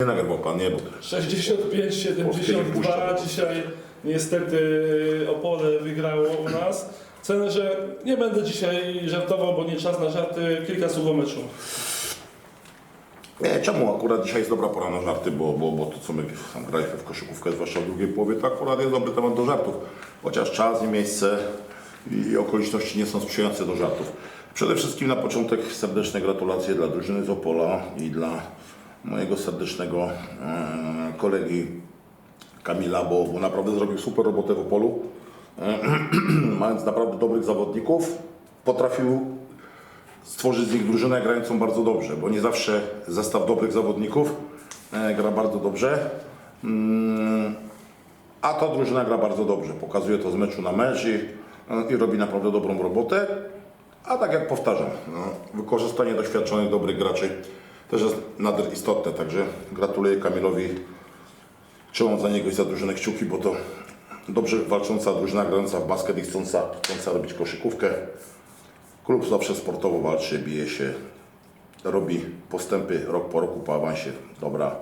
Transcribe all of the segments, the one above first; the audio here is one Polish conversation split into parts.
Nie nagrał pan, nie, bo 65-72 dzisiaj niestety Opole wygrało u nas. Cenę, że nie będę dzisiaj żartował, bo nie czas na żarty. Kilka słów o meczu. Nie, czemu akurat dzisiaj jest dobra pora na żarty, bo, bo, bo to co my tam graliśmy w koszykówkę, zwłaszcza w drugiej połowie, to akurat jest dobry temat do żartów. Chociaż czas i miejsce i okoliczności nie są sprzyjające do żartów. Przede wszystkim na początek serdeczne gratulacje dla drużyny z Opola i dla mojego serdecznego e, kolegi Kamila, bo, bo naprawdę zrobił super robotę w Opolu. E, mając naprawdę dobrych zawodników, potrafił stworzyć z nich drużynę grającą bardzo dobrze, bo nie zawsze zestaw dobrych zawodników e, gra bardzo dobrze. Mm, a ta drużyna gra bardzo dobrze. Pokazuje to z meczu na mecz i, i robi naprawdę dobrą robotę. A tak jak powtarzam, no, wykorzystanie doświadczonych, dobrych graczy też jest nader istotne. Także gratuluję Kamilowi. Trzymam za niego i za drużynę kciuki, bo to dobrze walcząca drużyna grająca w basket i chcąca, chcąca robić koszykówkę. Klub zawsze sportowo walczy, bije się, robi postępy rok po roku po awansie. Dobra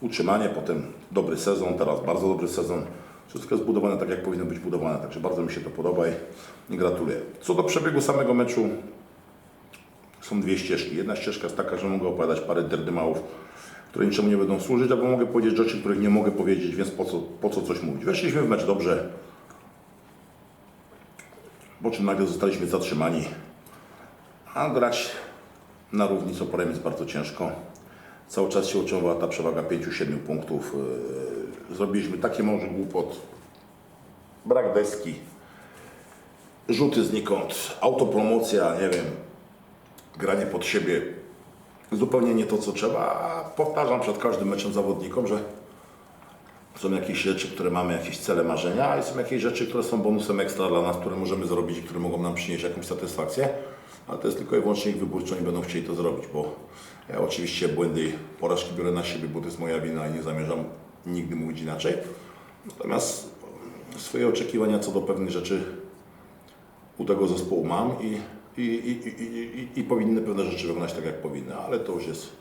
utrzymanie, potem dobry sezon, teraz bardzo dobry sezon. Wszystko jest budowane tak, jak powinno być budowane, także bardzo mi się to podoba i gratuluję. Co do przebiegu samego meczu, są dwie ścieżki. Jedna ścieżka jest taka, że mogę opowiadać parę derdymałów, które niczemu nie będą służyć, albo mogę powiedzieć rzeczy, których nie mogę powiedzieć, więc po co, po co coś mówić. Weszliśmy w mecz dobrze, po czym nagle zostaliśmy zatrzymani. A grać na równi z Oporem jest bardzo ciężko. Cały czas się utrzymywała ta przewaga 5-7 punktów. Yy, Zrobiliśmy takie może głupot. Brak deski. Rzuty znikąd. Autopromocja, nie wiem. Granie pod siebie. Zupełnie nie to, co trzeba. A powtarzam przed każdym meczem zawodnikom, że są jakieś rzeczy, które mamy, jakieś cele, marzenia, a są jakieś rzeczy, które są bonusem ekstra dla nas, które możemy zrobić i które mogą nam przynieść jakąś satysfakcję. Ale to jest tylko i wyłącznie ich wybór, czy oni będą chcieli to zrobić, bo ja oczywiście błędy i porażki biorę na siebie, bo to jest moja wina i nie zamierzam nigdy mówić inaczej. Natomiast swoje oczekiwania co do pewnych rzeczy u tego zespołu mam i, i, i, i, i, powinny pewne rzeczy wyglądać tak, jak powinny, ale to już jest,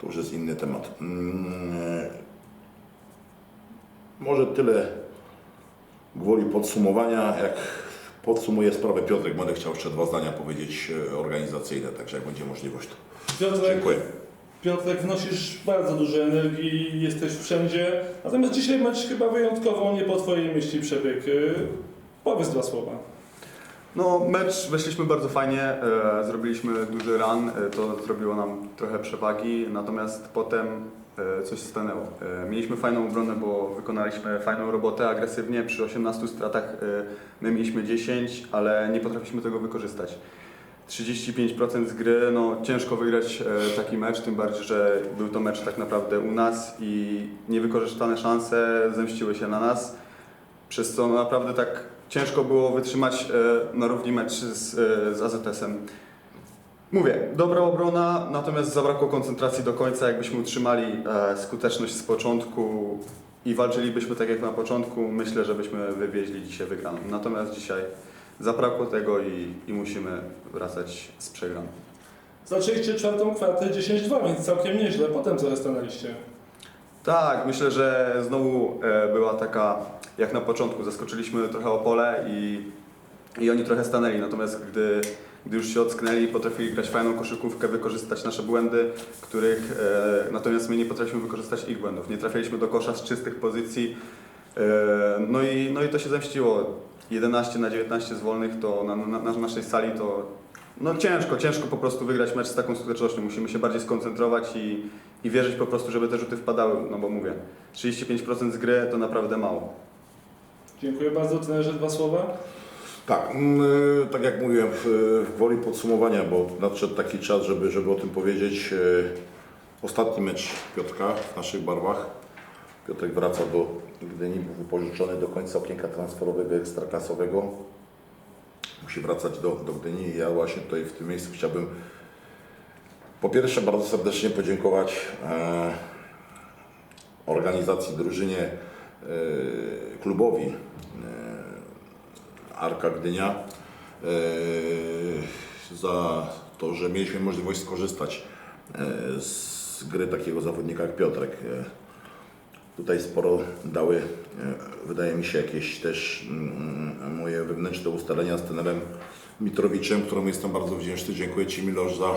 to już jest inny temat. Mm, może tyle gwoli podsumowania, jak podsumuję sprawę Piotrek, będę chciał jeszcze dwa zdania powiedzieć e, organizacyjne, także jak będzie możliwość. Piotrek, Dziękuję. Piotrek, wnosisz bardzo dużo energii, jesteś wszędzie. Natomiast dzisiaj mecz chyba wyjątkowo nie po Twojej myśli przebieg. Y, Powiedz dwa słowa. No, mecz weszliśmy bardzo fajnie, e, zrobiliśmy duży run, e, to zrobiło nam trochę przewagi, natomiast potem e, coś stanęło. E, mieliśmy fajną obronę, bo wykonaliśmy fajną robotę agresywnie, przy 18 stratach e, my mieliśmy 10, ale nie potrafiliśmy tego wykorzystać. 35% z gry, no ciężko wygrać e, taki mecz, tym bardziej, że był to mecz tak naprawdę u nas i niewykorzystane szanse zemściły się na nas, przez co naprawdę tak ciężko było wytrzymać e, na równi mecz z, e, z AZS-em. Mówię, dobra obrona, natomiast zabrakło koncentracji do końca. Jakbyśmy utrzymali e, skuteczność z początku i walczylibyśmy tak jak na początku, myślę, że byśmy wywieźli dzisiaj wygraną. Natomiast dzisiaj zabrakło tego i, i musimy wracać z przegraną. Zaczęliście czwartą kwartę 10-2, więc całkiem nieźle. Potem co stanęliście? Tak, myślę, że znowu e, była taka, jak na początku, zaskoczyliśmy trochę o pole i, i oni trochę stanęli, natomiast gdy, gdy już się ocknęli, potrafili grać fajną koszykówkę, wykorzystać nasze błędy, których e, natomiast my nie potrafiliśmy wykorzystać ich błędów. Nie trafiliśmy do kosza z czystych pozycji, e, no, i, no i to się zemściło. 11 na 19 z wolnych to na, na, na naszej sali to no ciężko, ciężko po prostu wygrać mecz z taką skutecznością. Musimy się bardziej skoncentrować i, i wierzyć po prostu, żeby te rzuty wpadały. No bo mówię, 35% z gry to naprawdę mało. Dziękuję bardzo. Trenerze, dwa słowa. Tak, mm, e, tak jak mówiłem, w, woli podsumowania, bo nadszedł taki czas, żeby, żeby o tym powiedzieć. e, Ostatni mecz Piotrka w naszych barwach. Piotrek wraca do Gdyni, był wypożyczony do końca okienka transferowego ekstraklasowego. Musi wracać do, do Gdyni i ja właśnie tutaj w tym miejscu chciałbym po pierwsze bardzo serdecznie podziękować e, organizacji, drużynie, e, klubowi e, Arka Gdynia za to, że mieliśmy możliwość skorzystać z gry takiego zawodnika jak Piotrek. Tutaj sporo dały, wydaje mi się, jakieś też mm, moje wewnętrzne ustalenia z trenerem Mitrowiczem, któremu jestem bardzo wdzięczny. Dziękuję Ci Milosz za,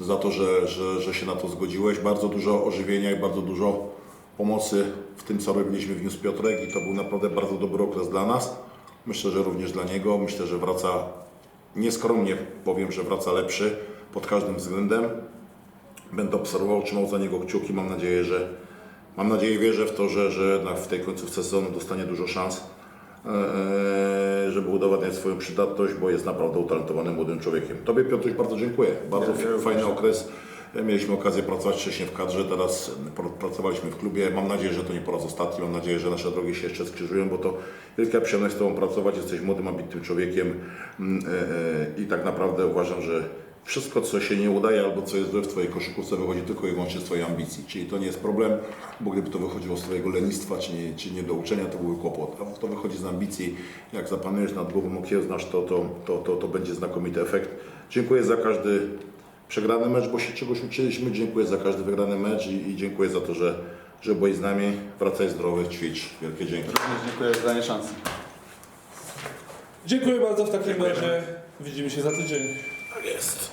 za to, że, że, że się na to zgodziłeś. Bardzo dużo ożywienia i bardzo dużo pomocy w tym, co robiliśmy wniósł Piotrek i to był naprawdę bardzo dobry okres dla nas. Myślę, że również dla niego. Myślę, że wraca, nieskromnie powiem, że wraca lepszy pod każdym względem. Będę obserwował, trzymał za niego kciuki. Mam nadzieję, że mam nadzieję wierzę w to, że, że w tej końcówce sezonu dostanie dużo szans, żeby udowadniać swoją przydatność, bo jest naprawdę utalentowanym młodym człowiekiem. Tobie Piotruś bardzo dziękuję. Bardzo Ja- fajny okres. E, Mieliśmy okazję pracować wcześniej w kadrze, teraz pr- pracowaliśmy w klubie. Mam nadzieję, że to nie po raz ostatni. Mam nadzieję, że nasze drogi się jeszcze skrzyżują, bo to wielka przyjemność z Tobą pracować. Jesteś młodym, ambitnym człowiekiem mm, e, e, i tak naprawdę uważam, że wszystko, co się nie udaje albo co jest złe w Twojej koszykówce, wychodzi tylko i wyłącznie z Twojej ambicji. Czyli to nie jest problem, bo gdyby to wychodziło z Twojego lenistwa czy nie, czy nie do uczenia, to byłby kłopot. A to wychodzi z ambicji. Jak zapanujesz nad głową, okiełznasz to, to, to, to, to będzie znakomity efekt. Dziękuję za każdy przegrany mecz, bo się czegoś uczyliśmy. Dziękuję za każdy wygrany mecz i, i dziękuję za to, że, że byłeś z nami. Wracaj zdrowy, ćwicz. Wielkie dzięki. Również dziękuję za danie szansy. Dziękuję bardzo w takim razie. Widzimy się za tydzień. Tak jest.